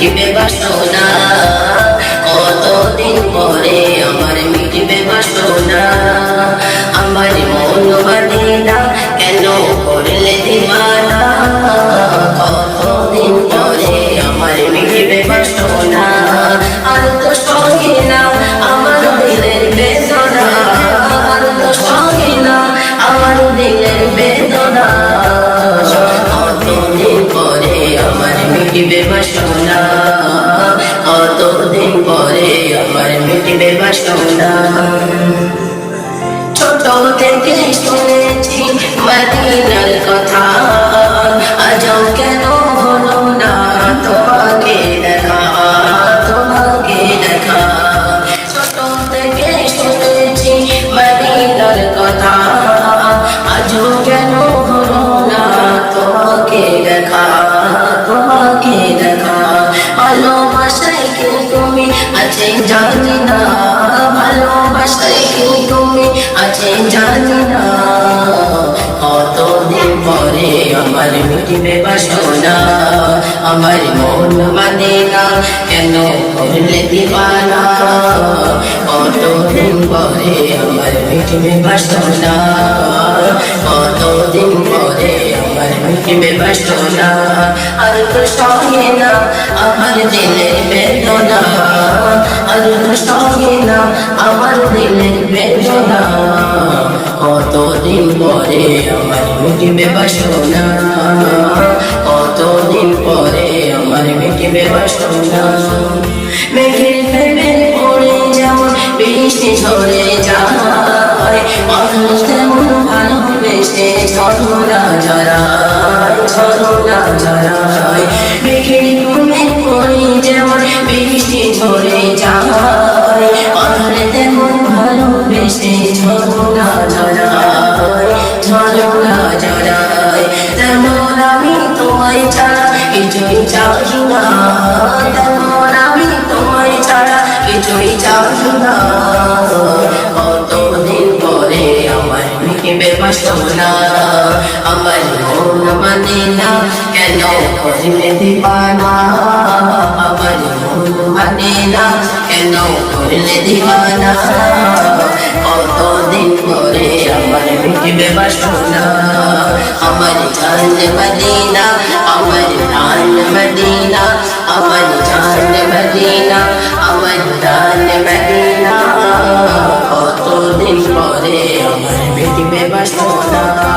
মিটিবে বাসনা। কতদিন পরে আমার মিটিবে বাসনা? আমার মন মানে না কেন করলে দিবানা? কতদিন পরে আমার মিটিবে বাসনা? মিটিবে বাসনা কতদিন পরে আমার মিটিবে বাসনা ছোট থেকে শুনেছি মদিনার কথা। আজও কেন হলো না তোমাকে দেখা তোমাকে দেখা। কথা। আজও কেন হলো না তোমাকে দেখা। আছে জানি না ভালোবাসায় কি তুমি? আছে জানি না, কতদিন পরে আমার মিটিবে বাসনা আমার মন মানে না, কেন করলে দিবানা? কতদিন পরে আমার মিটিবে বাসনা কতদিন পরে আমার মিটিবে বাসনা আর তো সঙ্গে না, আমার দিলের বেদনা আমার দিলের বেদনা কতদিন পরে আমার মিটিবে বাসনা কতদিন পরে আমার মিটিবে বাসনা মেঘের প্রেমে পড়ে যেমন বৃষ্টি ঝরে যায় মানুষ তেমন ভালোবেসে ঝরনা জড়ায় ঝরনা জড়ায় মেঘের প্রেমে পড়ে তোমায় ছাড়া কিছুই চাই না তেমন আমি তোমায় ছাড়া কিছুই চাই না কতদিন পরে আমার মিটিবে বাসনা? আমার মন মানে না, কেন করলে দিবানা? আমার মন মানে কতদিন পরে আমার মিটিবে বাসনা? আমার জান মদিনা প্রাণ মদিনা আমার জান মদিনা আমার প্রাণ মদিনা কতদিন পরে আমার মিটিবে বাসনা